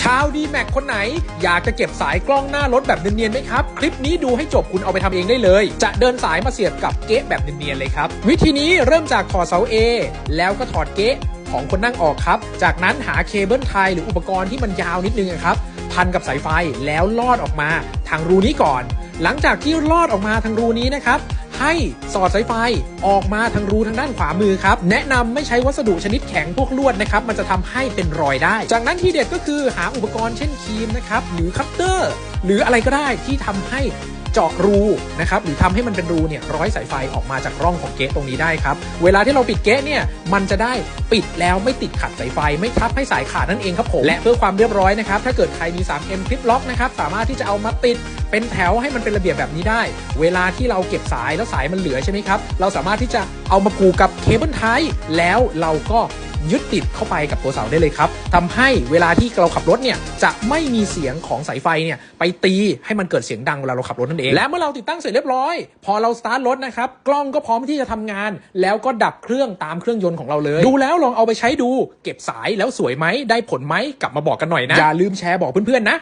ชาวดีแม็กคนไหน อยากจะเก็บสายกล้องหน้ารถแบบเนียนๆไหมครับ คลิปนี้ดูให้จบคุณเอาไปทำเองได้เลย จะเดินสายมาเสียบกับเก๊ะแบบเนียนๆเลยครับ วิธีนี้เริ่มจากถอดเสา A แล้วก็ถอดเก๊ะของคนนั่งออกครับ จากนั้นหาเคเบิลไทยหรืออุปกรณ์ที่มันยาวนิดนึงครับ พันกับสายไฟแล้วลอดออกมาทางรูนี้ก่อน หลังจากที่ลอดออกมาทางรูนี้นะครับ ให้สอดสายไฟออกมาทางรูทางด้านขวามือครับ แนะนำไม่ใช้วัสดุชนิดแข็งพวกลวดนะครับ มันจะทำให้เป็นรอยได้ จากนั้นทีเด็ดก็คือหาอุปกรณ์เช่นครีมนะครับ หรือคัตเตอร์ หรืออะไรก็ได้ที่ทำให้เจาะรูนะครับหรือทำให้มันเป็นรูเนี่ยร้อยสายไฟออกมาจากร่องของเก๊ะตรงนี้ได้ครับ เวลาที่เราปิดเก๊ะเนี่ยมันจะได้ปิดแล้วไม่ติดขัดสายไฟ ไม่ทับให้สายขาดนั่นเองครับผมและเพื่อความเรียบร้อยนะครับถ้าเกิดใครมี 3M คลิปล็อกนะครับสามารถที่จะเอามาติดเป็นแถวให้มันเป็นระเบียบแบบนี้ได้ เวลาที่เราเก็บสายแล้วสายมันเหลือใช่ไหมครับ เราสามารถที่จะเอามาผูกกับเคเบิลไทยแล้วเราก็ยึดติดเข้าไปกับตัวเสาได้เลยครับทำให้เวลาที่เราขับรถเนี่ยจะไม่มีเสียงของสายไฟเนี่ยไปตีให้มันเกิดเสียงดังเวลาเราขับรถนั่นเอง และเมื่อเราติดตั้งเสร็จเรียบร้อย พอเราสตาร์ทรถนะครับกล้องก็พร้อมที่จะทำงาน แล้วก็ดับเครื่องตามเครื่องยนต์ของเราเลย ดูแล้วลองเอาไปใช้ดู เก็บสายแล้วสวยไหมได้ผลไหมกลับมาบอกกันหน่อยนะอย่าลืมแชร์บอกเพื่อนๆนะ